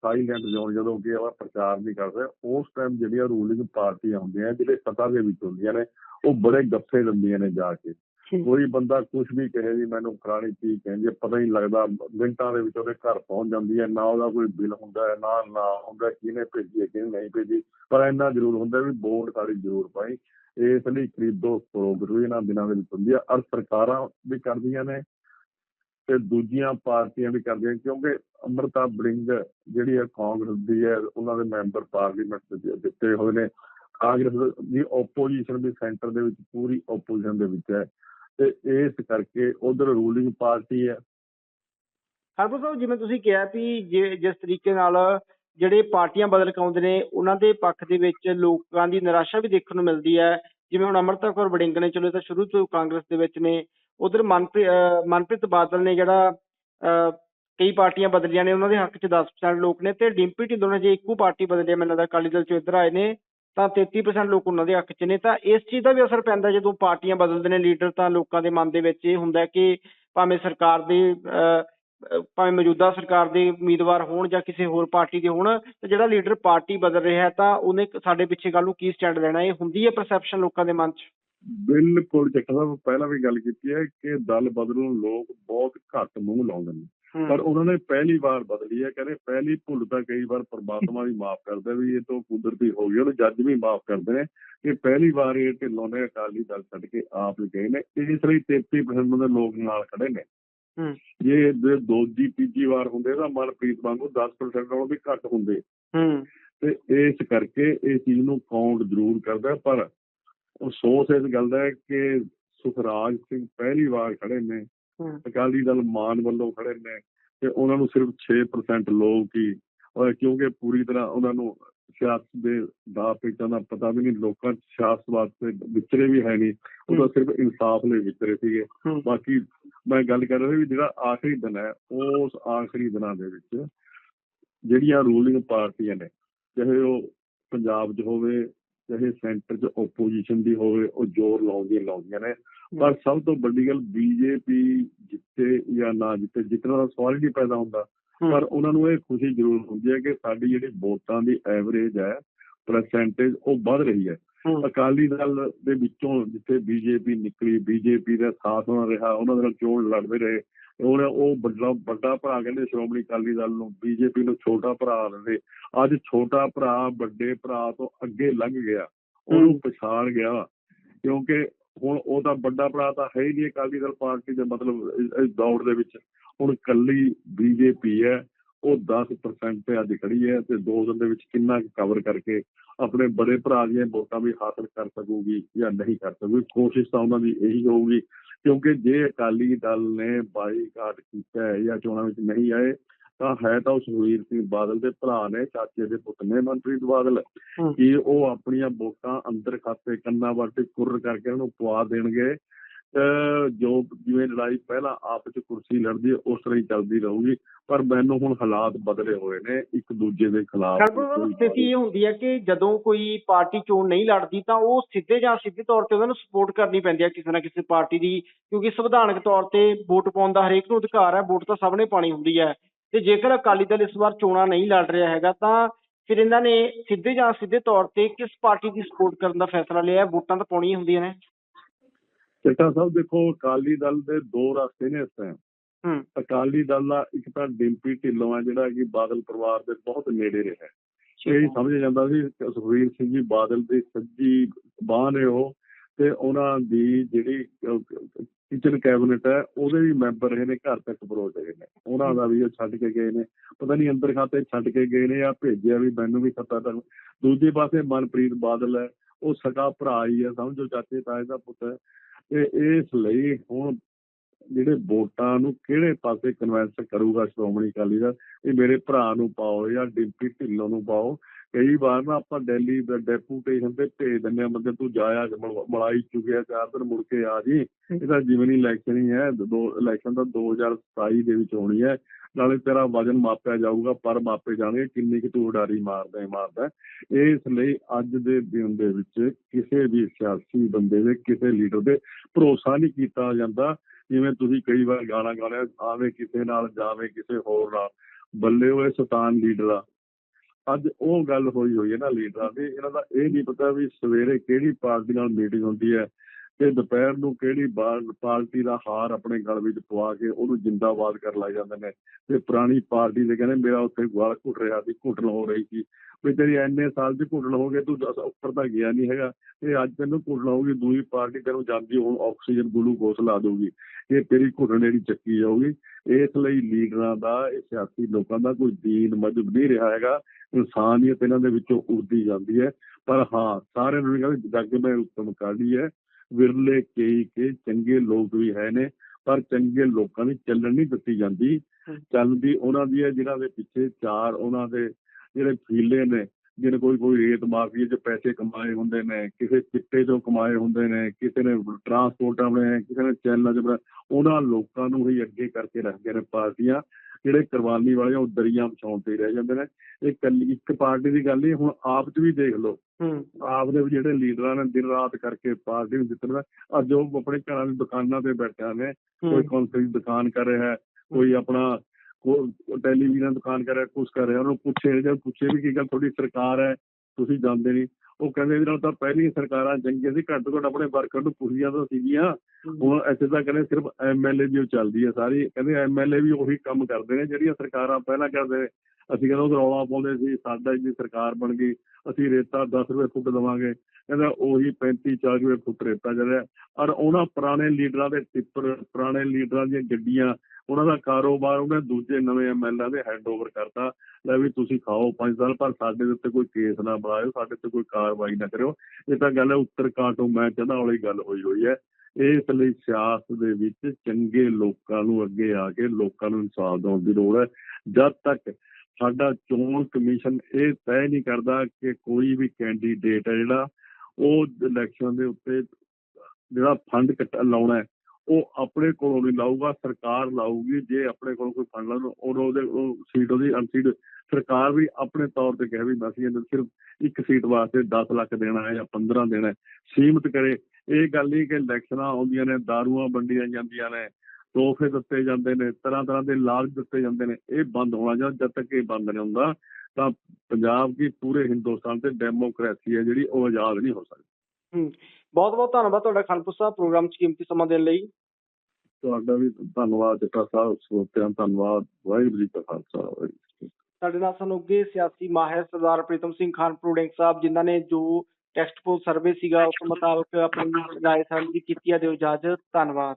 ਸਾਈਲੈਂਟ ਜ਼ੋਨ ਜਦੋਂ ਕਿ ਉਹ ਪ੍ਰਚਾਰ ਨਹੀਂ ਕਰਦੇ ਉਸ ਟਾਈਮ ਜਿਹੜੀਆਂ ਰੂਲਿੰਗ ਪਾਰਟੀਆਂ ਹੁੰਦੀਆਂ, ਜਿਹੜੇ ਸੱਤਾ ਦੇ ਵਿੱਚ ਹੁੰਦੀਆਂ ਨੇ, ਉਹ ਬੜੇ ਗੱਫੇ ਦਿੰਦੀਆਂ ਨੇ ਜਾ ਕੇ। ਕੋਈ ਬੰਦਾ ਕੁਝ ਵੀ ਕਹੇ ਜੀ ਮੈਨੂੰ ਫਲਾਣੀ ਚੀਜ਼ ਕਹਿੰਦੀ ਹੈ, ਪਤਾ ਹੀ ਲੱਗਦਾ, ਮਿੰਟਾਂ ਦੇ ਵਿੱਚ ਉਹਦੇ ਘਰ ਪਹੁੰਚ ਜਾਂਦੀ ਹੈ, ਨਾ ਉਹਦਾ ਕੋਈ ਬਿੱਲ ਹੁੰਦਾ ਹੈ, ਨਾ ਨਾ ਹੁੰਦਾ ਕਿਹਨੇ ਭੇਜੀ ਹੈ, ਕਿਹਨੇ ਨਹੀਂ ਭੇਜੀ। ਪਰ ਇੰਨਾ ਜ਼ਰੂਰ ਹੁੰਦਾ ਵੀ ਵੋਟ ਸਾਡੀ ਜ਼ਰੂਰ ਪਾਈ। ਇਸ ਲਈ ਖਰੀਦੋ ਫਰੋਖਤ ਇਹਨਾਂ ਦਿਨਾਂ ਦੇ ਵਿੱਚ ਹੁੰਦੀ ਹੈ। ਔਰ ਸਰਕਾਰਾਂ ਵੀ ਕਰਦੀਆਂ ਨੇ ਤੇ ਦੂਜੀਆਂ ਪਾਰਟੀਆਂ ਵੀ ਕਰਦੀਆਂ ਕਿਉਂਕਿ ਅੰਮ੍ਰਿਤਾ ਬੜਿੰਗ ਜਿਹੜੀ ਹੈ ਕਾਂਗਰਸ ਦੀ ਹੈ, ਉਹਨਾਂ ਦੇ ਮੈਂਬਰ ਪਾਰਲੀਮੈਂਟ ਦੇ ਦਿੱਤੇ ਹੋਏ ਨੇ। ਕਾਂਗਰਸ ਦੀ ਆਪੋਜੀਸ਼ਨ ਵੀ ਸੈਂਟਰ ਦੇ ਵਿੱਚ, ਪੂਰੀ ਆਪੋਜੀਸ਼ਨ ਦੇ ਵਿੱਚ ਹੈ। ਤੇ ਇਸ ਕਰਕੇ ਉਧਰ ਰੂਲਿੰਗ ਪਾਰਟੀ ਹੈ। ਹਰਪ੍ਰੀਤ ਸਾਹਿਬ ਜਿਵੇਂ ਤੁਸੀਂ ਕਿਹਾ ਵੀ ਜਿਸ ਤਰੀਕੇ ਨਾਲ ਜਿਹੜੇ ਪਾਰਟੀਆਂ ਬਦਲ ਕੇ ਆਉਂਦੇ ਨੇ ਉਹਨਾਂ ਦੇ ਪੱਖ ਦੇ ਵਿੱਚ ਲੋਕਾਂ ਦੀ ਨਿਰਾਸ਼ਾ ਵੀ ਦੇਖਣ ਨੂੰ ਮਿਲਦੀ ਹੈ। ਜਿਵੇਂ ਹੁਣ ਅੰਮ੍ਰਿਤਾ ਕੌਰ ਵੜਿੰਗ ਨੇ ਚਲੋ ਤਾਂ ਸ਼ੁਰੂ ਤੋਂ ਕਾਂਗਰਸ ਦੇ ਵਿੱਚ ਨੇ ਉਧਰ ਮਨਪ੍ਰੀਤ ਮਨਪ੍ਰੀਤ ਬਾਦਲ ਨੇ ਜਿਹੜਾ ਅਹ, ਕਈ ਪਾਰਟੀਆਂ ਬਦਲੀਆਂ ਨੇ ਉਹਨਾਂ ਦੇ ਹੱਕ 'ਚ 10% ਲੋਕ ਨੇ ਤੇ ਡਿੰਪੀ ਢਿੱਲੋਂ ਨੇ ਜੇ ਇੱਕੋ ਪਾਰਟੀ ਬਦਲੀ ਹੈ, ਮੈਨੂੰ ਲੱਗਦਾ ਅਕਾਲੀ ਦਲ ਚ ਇੱਧਰ ਆਏ ਨੇ। ਤਾਂ 33% ਲੋਕ ਉਹਨਾਂ ਦੇ ਹੱਕ 'ਚ ਨੇ। ਤਾਂ ਇਸ ਚੀਜ਼ ਦਾ ਵੀ ਅਸਰ ਪੈਂਦਾ ਜਦੋਂ ਪਾਰਟੀਆਂ ਬਦਲਦੇ ਨੇ, ਲੀਡਰ ਤਾਂ ਲੋਕਾਂ ਦੇ ਮਨ ਦੇ ਵਿੱਚ ਇਹ ਹੁੰਦਾ ਕਿ ਭਾਵੇਂ ਸਰਕਾਰ ਦੇ ਭਾਵੇਂ ਮੌਜੂਦਾ ਸਰਕਾਰ ਦੇ ਉਮੀਦਵਾਰ ਹੋਣ ਜਾਂ ਕਿਸੇ ਹੋਰ ਪਾਰਟੀ ਦੇ ਹੋਣ, ਤੇ ਜਿਹੜਾ ਲੀਡਰ ਪਾਰਟੀ ਬਦਲ ਰਿਹਾ ਹੈ, ਤਾਂ ਉਹਨੇ ਸਾਡੇ ਪਿੱਛੇ ਗੱਲ ਨੂੰ ਕੀ ਸਟੈਂਡ ਲੈਣਾ ਇਹ ਹੁੰਦੀ ਹੈ ਪਰਸੈਪਸ਼ਨ ਲੋਕਾਂ ਦੇ ਮਨ 'ਚ? ਬਿਲਕੁਲ ਚੱਕਰ ਸਾਹਿਬ, ਪਹਿਲਾਂ ਵੀ ਗੱਲ ਕੀਤੀ ਹੈ ਕਿ ਦਲ ਬਦਲੂ ਲੋਕ ਬਹੁਤ ਘੱਟ ਮੂੰਹ ਲਾਉਂਦੇ ਨੇ। ਪਰ ਉਹਨਾਂ ਨੇ ਪਹਿਲੀ ਵਾਰ ਬਦਲੀ ਹੈ ਕਹਿੰਦੇ ਪਹਿਲੀ ਭੁੱਲ ਤਾਂ ਕਈ ਵਾਰ ਪ੍ਰਮਾਤਮਾ ਵੀ ਮਾਫ ਕਰਦਾ ਵੀ ਇਹ ਤਾਂ ਕੁਦਰਤੀ ਹੋ ਗਈ ਉਹਨੂੰ ਜੱਜ ਵੀ ਮਾਫ ਕਰਦੇ ਨੇ ਕਿ ਪਹਿਲੀ ਵਾਰ ਇਹ ਢਿੱਲੋਂ ਨੇ ਅਕਾਲੀ ਦਲ ਛੱਡ ਕੇ ਆਪ ਗਏ ਨੇ ਇਸ ਲਈ 33% ਦੇ ਲੋਕ ਨਾਲ ਖੜੇ ਨੇ। ਹੂੰ। ਜੇ ਜੇ ਦੂਜੀ ਤੀਜੀ ਵਾਰ ਹੁੰਦੇ ਤਾਂ ਮਨਪ੍ਰੀਤ ਵਾਂਗੂ 10% ਨਾਲੋਂ ਵੀ ਘੱਟ ਹੁੰਦੇ। ਹੂੰ। ਤੇ ਇਸ ਕਰਕੇ ਇਹ ਚੀਜ਼ ਨੂੰ ਕਾਊਂਟ ਜ਼ਰੂਰ ਕਰਦਾ ਪਰ ਅਫਸੋਸ ਇਸ ਗੱਲ ਦਾ ਹੈ ਕਿ ਸੁਖਰਾਜ ਸਿੰਘ ਪਹਿਲੀ ਵਾਰ ਖੜੇ ਨੇ ਅਕਾਲੀ ਦਲ ਮਾਨ ਵੱਲੋਂ ਖੜੇ ਨੇ ਤੇ ਉਹਨਾਂ ਨੂੰ ਸਿਰਫ 6% ਲੋਕ ਹੀ ਕਿਉਂਕਿ ਪੂਰੀ ਤਰ੍ਹਾਂ ਉਹਨਾਂ ਨੂੰ ਸਿਆਸਤ ਦੇ ਦਾ ਪਿੱਛਾ ਦਾ ਪਤਾ ਵੀ ਨਹੀਂ ਲੋਕਾਂ 'ਚ ਸਿਆਸਤ ਵਾਸਤੇ ਵਿਚਰੇ ਵੀ ਹੈ ਨਹੀਂ। ਉਹ ਤਾਂ ਸਿਰਫ ਇਨਸਾਫ ਲਈ ਵਿਚਰੇ ਸੀਗੇ। ਬਾਕੀ ਮੈਂ ਗੱਲ ਕਰ ਰਿਹਾ ਵੀ ਜਿਹੜਾ ਆਖਰੀ ਦਿਨ ਹੈ ਉਸ ਆਖਰੀ ਦਿਨਾਂ ਦੇ ਵਿੱਚ ਜਿਹੜੀਆਂ ਰੂਲਿੰਗ ਪਾਰਟੀਆਂ ਨੇ ਚਾਹੇ ਉਹ ਪੰਜਾਬ 'ਚ ਹੋਵੇ ਚਾਹੇ ਸੈਂਟਰ 'ਚ ਆਪੋਜੀਸ਼ਨ ਦੀ ਹੋਵੇ ਉਹ ਜ਼ੋਰ ਲਾਉਂਦੀਆਂ ਲਾਉਂਦੀਆਂ ਨੇ। ਪਰ ਸਭ ਤੋਂ ਵੱਡੀ ਗੱਲ ਬੀਜੇਪੀ ਜਿੱਤੇ ਜਾਂ ਨਾ ਜਿੱਤੇ ਜਿੱਤਣ ਦਾ ਸਵਾਲ ਹੀ ਨਹੀਂ ਪੈਦਾ ਹੁੰਦਾ। ਪਰ ਉਹਨਾਂ ਨੂੰ ਇਹ ਖੁਸ਼ੀ ਜ਼ਰੂਰ ਹੁੰਦੀ ਹੈ ਕਿ ਸਾਡੀ ਜਿਹੜੀ ਵੋਟਾਂ ਦੀ ਐਵਰੇਜ ਹੈ ਪਰਸੈਂਟੇਜ ਉਹ ਵੱਧ ਰਹੀ ਹੈ। ਹੂੰ। ਅਕਾਲੀ ਦਲ ਦੇ ਵਿੱਚੋਂ ਜਿੱਥੇ ਬੀਜੇਪੀ ਨਿਕਲੀ ਬੀਜੇਪੀ ਦਾ ਸਾਥ ਉਹਨਾਂ ਰਿਹਾ ਉਹਨਾਂ ਦੇ ਨਾਲ ਚੋਣ ਲੜਦੇ ਰਹੇ। ਹੁਣ ਉਹ ਵੱਡਾ ਵੱਡਾ ਭਰਾ ਕਹਿੰਦੇ ਸ਼੍ਰੋਮਣੀ ਅਕਾਲੀ ਦਲ ਨੂੰ ਬੀਜੇਪੀ ਨੂੰ ਛੋਟਾ ਭਰਾ ਦਿੰਦੇ। ਅੱਜ ਛੋਟਾ ਭਰਾ ਵੱਡੇ ਭਰਾ ਤੋਂ ਅੱਗੇ ਲੰਘ ਗਿਆ। ਉਹਨੂੰ। ਪਛਾਣ ਗਿਆ। ਕਿਉਂਕਿ ਹੁਣ ਉਹ ਤਾਂ ਵੱਡਾ ਭਰਾ ਤਾਂ ਹੈ ਹੀ ਨਹੀਂ ਅਕਾਲੀ ਦਲ ਪਾਰਟੀ ਦੇ ਮਤਲਬ ਇਸ ਦੌੜ ਦੇ ਵਿੱਚ। ਹੁਣ ਕੱਲੀ ਬੀਜੇਪੀ ਹੈ। ਉਹ 10% ਤੇ ਅੱਜ ਖੜੀ ਹੈ ਤੇ ਦੋ ਦਿਨ ਦੇ ਵਿੱਚ ਕਿੰਨਾ ਕਵਰ ਕਰਕੇ ਆਪਣੇ ਬੜੇ ਭਰਾ ਦੀਆਂ ਵੋਟਾਂ ਵੀ ਹਾਸਲ ਕਰ ਸਕੂਗੀ ਜਾਂ ਨਹੀਂ ਕਰ ਸਕੂਗੀ। ਕੋਸ਼ਿਸ਼ ਤਾਂ ਉਹਨਾਂ ਦੀ ਇਹੀ ਹੋਊਗੀ ਕਿਉਂਕਿ ਜੇ ਅਕਾਲੀ ਦਲ ਨੇ ਬਾਈਕਾਟ ਕੀਤਾ ਹੈ ਜਾਂ ਚੋਣਾਂ ਵਿੱਚ ਨਹੀਂ ਆਏ ਤਾਂ ਹੈ ਤਾਂ ਉਹ ਸੁਖਬੀਰ ਸਿੰਘ ਬਾਦਲ ਦੇ ਭਰਾ ਨੇ ਚਾਚੇ ਦੇ ਪੁੱਤ ਨੇ ਮਨਪ੍ਰੀਤ ਬਾਦਲ। ਕਿ ਉਹ ਆਪਣੀਆਂ ਵੋਟਾਂ ਅੰਦਰ ਖਾਤੇ ਕੰਨਾਂ ਵਾਟੇ ਕੁਰ ਕਰਕੇ ਉਹਨੂੰ ਪਵਾ ਦੇਣਗੇ। ਜੋ ਜਿਵੇਂ ਲੜਾਈ ਪਹਿਲਾਂ ਆਪਸ ਚ ਕੁਰਸੀ ਲੜਦੀ ਉਸ ਤਰ੍ਹਾਂ ਹੀ ਚੱਲਦੀ ਰਹੂਗੀ। ਪਰ ਮੈਨੂੰ ਹੁਣ ਹਾਲਾਤ ਬਦਲੇ ਹੋਏ ਨੇ ਇੱਕ ਦੂਜੇ ਦੇ ਖਿਲਾਫ ਸਥਿਤੀ ਇਹ ਹੁੰਦੀ ਹੈ ਕਿ ਜਦੋਂ ਕੋਈ ਪਾਰਟੀ ਚੋਣ ਨਹੀਂ ਲੜਦੀ ਤਾਂ ਉਹ ਸਿੱਧੇ ਜਾਂ ਸਿੱਧੇ ਤੌਰ ਤੇ ਉਹਨਾਂ ਨੂੰ ਸਪੋਰਟ ਕਰਨੀ ਪੈਂਦੀ ਹੈ ਕਿਸੇ ਨਾ ਕਿਸੇ ਪਾਰਟੀ ਦੀ। ਕਿਉਂਕਿ ਸੰਵਿਧਾਨਕ ਤੌਰ ਤੇ ਵੋਟ ਪਾਉਣ ਦਾ ਹਰੇਕ ਨੂੰ ਅਧਿਕਾਰ ਹੈ ਵੋਟ ਤਾਂ ਸਭ ਨੇ ਪਾਣੀ ਹੁੰਦੀ ਹੈ। ਤੇ ਜੇਕਰ ਅਕਾਲੀ ਦਲ ਇਸ ਵਾਰ ਚੋਣਾਂ ਨਹੀਂ ਲੜ ਰਿਹਾ ਹੈਗਾ ਤਾਂ ਫਿਰ ਇਹਨਾਂ ਨੇ ਸਿੱਧੇ ਜਾਂ ਸਿੱਧੇ ਤੌਰ ਤੇ ਕਿਸ ਪਾਰਟੀ ਦੀ ਸਪੋਰਟ ਕਰਨ ਦਾ ਫੈਸਲਾ ਲਿਆ ਹੈ? ਵੋਟਾਂ ਤਾਂ ਪਾਉਣੀਆਂ ਹੁੰਦੀਆਂ ਨੇ। ਚਿੱਟਾ ਸਾਹਿਬ ਦੇਖੋ ਅਕਾਲੀ ਦਲ ਦੇ ਦੋ ਰਸਤੇ ਨੇ ਇਸ ਟਾਈਮ ਹੂੰ। ਅਕਾਲੀ ਦਲ ਦਾ ਇੱਕ ਤਾਂ ਡਿੰਪੀ ਢਿੱਲੋਂ ਹੈ ਜਿਹੜਾ ਕਿ ਬਾਦਲ ਪਰਿਵਾਰ ਦੇ ਬਹੁਤ ਨੇੜੇ ਰਿਹਾ। ਇਹ ਸਮਝਿਆ ਜਾਂਦਾ ਸੀ ਕਿ ਸੁਖਬੀਰ ਸਿੰਘ ਜੀ ਬਾਦਲ ਦੇ ਸੱਜੀ ਬਾਹ ਨੇ ਉਹ ਤੇ ਉਹਨਾਂ ਦੀ ਜਿਹੜੀ ਕਿਚਨ ਕੈਬਨਿਟ ਹੈ ਉਹਦੇ ਵੀ ਮੈਂਬਰ ਰਹੇ ਨੇ ਘਰ ਤੱਕ ਪਰੋਸ ਰਹੇ ਨੇ। ਉਹਨਾਂ ਦਾ ਵੀ ਉਹ ਛੱਡ ਕੇ ਗਏ ਨੇ। ਪਤਾ ਨਹੀਂ ਅੰਦਰ ਖਾਤੇ ਛੱਡ ਕੇ ਗਏ ਨੇ ਜਾਂ ਭੇਜਿਆ ਵੀ ਮੈਨੂੰ ਵੀ ਪਤਾ ਤਾਂ ਦੂਜੇ ਪਾਸੇ ਮਨਪ੍ਰੀਤ ਬਾਦਲ ਹੈ ਉਹ ਸਕਾ ਭਰਾ ਹੀ ਹੈ ਸਮਝੋ ਚਾਚੇ ਤਾਏ ਦਾ ਪੁੱਤ ਹੈ। ਤੇ ਇਸ ਲਈ ਹੁਣ ਜਿਹੜੇ ਵੋਟਾਂ ਨੂੰ ਕਿਹੜੇ ਪਾਸੇ ਕਨਵੈਂਸ ਕਰੂਗਾ ਸ਼੍ਰੋਮਣੀ ਅਕਾਲੀ ਦਲ? ਇਹ ਮੇਰੇ ਭਰਾ ਨੂੰ ਪਾਓ ਜਾਂ ਡਿੰਪੀ ਢਿੱਲੋਂ ਨੂੰ ਪਾਓ। ਕਈ ਵਾਰ ਨਾ ਆਪਾਂ ਦਿੱਲੀ ਦੇ ਡੈਪੂਟੇਸ਼ਨ ਤੇ ਭੇਜ ਦਿੰਦੇ ਆ ਬੰਦੇ ਤੂੰ ਜਾਇਆ ਮਲਾਈ ਚੁੱਕਿਆ, ਚਾਰ ਦਿਨ ਮੁੜ ਕੇ ਆ ਜੀ। ਇਹਦਾ ਜਿਮਨੀ ਇਲੈਕਸ਼ਨ ਹੀ ਹੈ, ਦੋ ਇਲੈਕਸ਼ਨ ਤਾਂ 2027 ਦੇ ਵਿੱਚ ਹੋਣੀ ਹੈ। ਨਾਲੇ ਤੇਰਾ ਵਜਨ ਮਾਪਿਆ ਜਾਊਗਾ, ਪਰ ਮਾਪੇ ਜਾਣਗੇ ਕਿੰਨੀ ਕਿ ਤੂੰ ਉਡਾਰੀ ਮਾਰਦਾ ਹੈ, ਮਾਰਦਾ ਇਸ ਲਈ ਅੱਜ ਦੇ ਦਿਨ ਦੇ ਵਿੱਚ ਕਿਸੇ ਵੀ ਸਿਆਸੀ ਬੰਦੇ ਦੇ ਕਿਸੇ ਲੀਡਰ ਦੇ ਭਰੋਸਾ ਨਹੀਂ ਕੀਤਾ ਜਾਂਦਾ। ਜਿਵੇਂ ਤੁਸੀਂ ਕਈ ਵਾਰ ਗਾਣਾ ਗਾਉਂਦੇ ਹੋ, ਆਵੇ ਕਿਸੇ ਨਾਲ ਜਾਵੇ ਕਿਸੇ ਹੋਰ ਨਾਲ ਬੱਲੇ ਹੋਏ ਸਤਾਨ ਲੀਡਰ। ਆ ਅੱਜ ਉਹ ਗੱਲ ਹੋਈ ਹੋਈ ਹੈ ਨਾ ਲੀਡਰਾਂ ਦੀ ਇਹਨਾਂ ਦਾ ਇਹ ਨਹੀਂ ਪਤਾ ਵੀ ਸਵੇਰੇ ਕਿਹੜੀ ਪਾਰਟੀ ਨਾਲ ਮੀਟਿੰਗ ਹੁੰਦੀ ਹੈ ਕਿ ਦੁਪਹਿਰ ਨੂੰ ਕਿਹੜੀ ਬਾਲ- ਪਾਰਟੀ ਦਾ ਹਾਰ ਆਪਣੇ ਗਲ ਵਿੱਚ ਪਵਾ ਕੇ ਉਹਨੂੰ ਜਿੰਦਾਬਾਦ ਕਰ ਲੱਗ ਜਾਂਦੇ ਨੇ। ਤੇ ਪੁਰਾਣੀ ਪਾਰਟੀ ਦੇ ਕਹਿੰਦੇ ਮੇਰਾ ਉੱਥੇ ਗਲ ਘੁੱਟ ਰਿਹਾ ਸੀ ਘੁੱਟਣ ਹੋ ਰਹੀ ਸੀ। ਵੀ ਤੇਰੀ ਐਨੇ ਸਾਲ ਚ ਘੁੱਟਣ ਹੋ ਗਏ ਤੂੰ ਉੱਪਰ ਤਾਂ ਗਿਆ ਨਹੀਂ ਹੈਗਾ। ਤੇ ਅੱਜ ਤੈਨੂੰ ਘੁੱਟਣ ਹੋਊਗੀ ਦੂਜੀ ਪਾਰਟੀ ਤੈਨੂੰ ਜਾਂਦੀ, ਹੁਣ ਆਕਸੀਜਨ ਗਲੂਕੋਸ ਲਾ ਦਊਗੀ। ਇਹ ਤੇਰੀ ਘੁੱਟਣ ਜਿਹੜੀ ਚੱਕੀ ਜਾਊਗੀ। ਇਸ ਲਈ ਲੀਡਰਾਂ ਦਾ, ਇਹ ਸਿਆਸੀ ਲੋਕਾਂ ਦਾ ਕੋਈ ਦੀਨ ਮਜਬ ਨਹੀਂ ਰਿਹਾ ਹੈਗਾ। ਇਨਸਾਨੀਅਤ ਇਹਨਾਂ ਦੇ ਵਿੱਚੋਂ ਉੱਡਦੀ ਜਾਂਦੀ ਹੈ। ਪਰ ਹਾਂ, ਸਾਰਿਆਂ ਨੂੰ ਕਹਿੰਦੇ ਜੱਗ ਮੈਂ ਉੱਤਮ ਕਾਢੀ ਹੈ। ਵਿਰਲੇ ਕਈ ਕੇ ਚੰਗੇ ਲੋਕ ਵੀ ਹੈ ਨੇ ਪਰ ਚੰਗੇ ਲੋਕਾਂ ਦੀ ਚੱਲਣ ਨਹੀਂ ਦਿੱਤੀ ਜਾਂਦੀ। ਚੱਲਦੀ ਉਹਨਾਂ ਦੀ ਹੈ ਜਿਨ੍ਹਾਂ ਦੇ ਪਿੱਛੇ ਚਾਰ ਉਹਨਾਂ ਦੇ ਜਿਹੜੇ ਫੀਲੇ ਨੇ ਜਿਹਨੇ ਕੋਈ ਕੋਈ ਰੇਤ ਮਾਫੀਆ 'ਚ ਪੈਸੇ ਕਮਾਏ ਹੁੰਦੇ ਨੇ ਕਿਸੇ ਚਿੱਟੇ 'ਚੋਂ ਕਮਾਏ ਹੁੰਦੇ ਨੇ ਕਿਸੇ ਨੇ ਟਰਾਂਸਪੋਰਟਾਂ ਬਣੇ ਕਿਸੇ ਨੇ ਚੈਨਲਾਂ 'ਚ ਉਹਨਾਂ ਲੋਕਾਂ ਨੂੰ ਹੀ ਅੱਗੇ ਕਰਕੇ ਰੱਖਦੇ ਨੇ ਪਾਰਟੀਆਂ ਜਿਹੜੇ ਕੁਰਬਾਨੀ ਵਾਲੇ ਉਹ ਦਰੀਆਂ ਵਿਛਾਉਣ ਤੇ ਰਹਿ ਜਾਂਦੇ ਨੇ। ਇਹ ਕੱਲੀ ਇੱਕ ਪਾਰਟੀ ਦੀ ਗੱਲ ਨਹੀਂ ਹੁਣ ਆਪ 'ਚ ਵੀ ਦੇਖ ਲਓ। ਹੂੰ। ਆਪ ਦੇ ਜਿਹੜੇ ਲੀਡਰਾਂ ਨੇ ਦਿਨ ਰਾਤ ਕਰਕੇ ਪਾਰਟੀ ਨੂੰ ਜਿੱਤਣਾ ਅੱਜ ਉਹ ਆਪਣੇ ਘਰਾਂ ਦੀ ਦੁਕਾਨਾਂ ਤੇ ਬੈਠਿਆ ਨੇ ਕੋਈ ਦੀ ਦੁਕਾਨ ਕਰ ਰਿਹਾ ਹੈ ਕੋਈ ਆਪਣਾ ਕੋ- ਟੈਲੀਵਿਜ਼ਨ ਦੁਕਾਨ ਕਰ ਰਿਹਾ ਕੁਛ ਕਰ ਰਿਹਾ ਉਹਨੂੰ ਪੁੱਛੇ ਜਦ ਪੁੱਛੇ ਵੀ ਕੀ ਗੱਲ ਤੁਹਾਡੀ ਸਰਕਾਰ ਹੈ ਤੁਸੀਂ ਜਾਂਦੇ ਨਹੀਂ। ਉਹ ਕਹਿੰਦੇ ਇਹਦੇ ਨਾਲ ਤਾਂ ਪਹਿਲੀਆਂ ਸਰਕਾਰਾਂ ਚੰਗੀਆਂ ਸੀ ਘੱਟ ਤੋਂ ਘੱਟ ਆਪਣੇ ਵਰਕਰ ਨੂੰ ਪੁੱਛੀਆਂ ਤਾਂ ਸੀਗੀਆਂ। ਹੁਣ ਇੱਥੇ ਤਾਂ ਕਹਿੰਦੇ ਸਿਰਫ ਐਮਐਲਏ ਦੀ ਉਹ ਚੱਲਦੀ ਹੈ ਸਾਰੀ। ਕਹਿੰਦੇ ਐਮਐਲਏ ਵੀ ਉਹੀ ਕੰਮ ਕਰਦੇ ਨੇ ਜਿਹੜੀਆਂ ਸਰਕਾਰਾਂ ਪਹਿਲਾਂ ਕਰਦੇ ਨੇ। ਅਸੀਂ ਕਹਿੰਦਾ ਉਹ ਰੌਲਾ ਪਾਉਂਦੇ ਸੀ, ਸਾਡਾ ਜੀ ਸਰਕਾਰ ਬਣ ਗਈ, ਅਸੀਂ ਰੇਤਾ 10 ਰੁਪਏ ਫੁੱਟ ਦੇਵਾਂਗੇ। ਕਹਿੰਦਾ ਉਹੀ 35 40 ਰੁਪਏ ਫੁੱਟ ਰੇਤਾ ਜਿਹੜਾ ਔਰ ਉਹਨਾਂ ਪੁਰਾਣੇ ਲੀਡਰਾਂ ਦੇ ਟਿੱਪਰ, ਪੁਰਾਣੇ ਲੀਡਰਾਂ ਦੀਆਂ ਗੱਡੀਆਂ, ਉਹਨਾਂ ਦਾ ਕਾਰੋਬਾਰ ਉਹਨੇ ਦੂਜੇ ਨਵੇਂ ਐਮਐਲਏ ਦੇ ਹੈਂਡਓਵਰ ਕਰਤਾ। ਲੈ ਵੀ ਤੁਸੀਂ ਖਾਓ 5 ਸਾਲ, ਪਰ ਸਾਡੇ ਦੇ ਉੱਤੇ ਕੋਈ ਕੇਸ ਨਾ ਬਣਾਇਓ, ਸਾਡੇ ਤੇ ਕੋਈ ਕਾਰਵਾਈ ਨਾ ਕਰਿਓ। ਇਹ ਤਾਂ ਗੱਲ ਹੈ ਉੱਤਰ ਕਾਟੋ, ਮੈਂ ਕਹਿੰਦਾ ਵਾਲੀ ਗੱਲ ਹੋਈ ਹੋਈ ਹੈ। ਇਸ ਲਈ ਸਿਆਸਤ ਦੇ ਵਿੱਚ ਚੰਗੇ ਲੋਕਾਂ ਨੂੰ ਅੱਗੇ ਆ ਕੇ ਲੋਕਾਂ ਨੂੰ ਇਨਸਾਫ ਦਿਵਾਉਣ ਦੀ ਲੋੜ ਹੈ। ਜਦ ਤੱਕ ਸਾਡਾ ਚੋਣ ਕਮਿਸ਼ਨ ਇਹ ਤੈਅ ਨਹੀਂ ਕਰਦਾ ਕਿ ਕੋਈ ਵੀ ਕੈਂਡੀਡੇਟ ਹੈ ਜਿਹੜਾ, ਉਹ ਇਲੈਕਸ਼ਨ ਦੇ ਉੱਤੇ ਜਿਹੜਾ ਫੰਡ ਲਾਉਣਾ ਉਹ ਆਪਣੇ ਕੋਲੋਂ ਨਹੀਂ ਲਾਊਗਾ, ਸਰਕਾਰ ਲਾਊਗੀ, ਜੇ ਆਪਣੇ ਕੋਲ ਕੋਈ ਫੰਡ ਲਾਉਣਾ ਉਹ ਉਹਦੇ ਸੀਟ ਉਹਦੀ ਅਨਸੀਟ ਸਰਕਾਰ ਵੀ ਆਪਣੇ ਤੌਰ ਤੇ ਕਹੇ ਵੀ ਅਸੀਂ ਇਹਨੂੰ ਸਿਰਫ ਇੱਕ ਸੀਟ ਵਾਸਤੇ 10 ਲੱਖ ਦੇਣਾ ਹੈ ਜਾਂ 15 ਦੇਣਾ ਹੈ, ਸੀਮਤ ਕਰੇ। ਇਹ ਗੱਲ ਨਹੀਂ ਕਿ ਇਲੈਕਸ਼ਨਾਂ ਆਉਂਦੀਆਂ ਨੇ, ਦਾਰੂਆਂ ਵੰਡੀਆਂ ਜਾਂਦੀਆਂ ਨੇ ਤੋਹਫੇ ਦਿੱਤੇ ਜਾਂਦੇ ਨੇ ਤਰ੍ਹਾਂ ਤਰ੍ਹਾਂ ਦੇ ਲਾਲਚ ਦਿੱਤੇ ਜਾਂਦੇ ਨੇ ਇਹ ਬੰਦ ਹੋਣਾ ਚਾਹੀਦਾ ਜਦ ਤੱਕ ਇਹ ਬੰਦ ਨਹੀਂ ਹੁੰਦਾ ਤਾਂ ਪੰਜਾਬ ਦੀ ਪੂਰੇ ਹਿੰਦੁਸਤਾਨ ਤੇ ਡੈਮੋਕ੍ਰੇਸੀ ਹੈ ਜਿਹੜੀ ਉਹ ਆਜ਼ਾਦ ਨਹੀਂ ਹੋ ਸਕਦੀ। ਬਹੁਤ ਬਹੁਤ ਧੰਨਵਾਦ ਤੁਹਾਡਾ ਖਾਨਪੁਰ ਸਾਹਿਬ ਪ੍ਰੋਗਰਾਮ 'ਚ ਕੀਮਤੀ ਸਮਾਂ ਦੇਣ ਲਈ। ਤੁਹਾਡਾ ਵੀ ਧੰਨਵਾਦ ਜੱਟਾ ਸਾਹਿਬ ਸਰੋਤਿਆਂ ਧੰਨਵਾਦ ਵਾਹਿਗੁਰੂ ਜੀ ਕਾ ਖਾਲਸਾ ਕੀ। ਸਾਡੇ ਨਾਲ ਸਾਨੂੰ ਅੱਗੇ ਸਿਆਸੀ ਮਾਹਿਰ ਸਰਦਾਰ ਪ੍ਰੀਤਮ ਸਿੰਘ ਖਾਨਪੁਰ ਡਿੰਗ ਸਾਹਿਬ ਜਿਨ੍ਹਾਂ ਨੇ ਜੋ ਟੈਕਸਟ ਪੋਲ ਸਰਵੇ ਸੀਗਾ ਉਸ ਮੁਤਾਬਕ ਆਪਣੀ ਰਾਏ ਸਾਂਝੀ ਕੀਤੀ ਹੈ ਦਿਓ ਇਜਾਜ਼ਤ ਧੰਨਵਾਦ।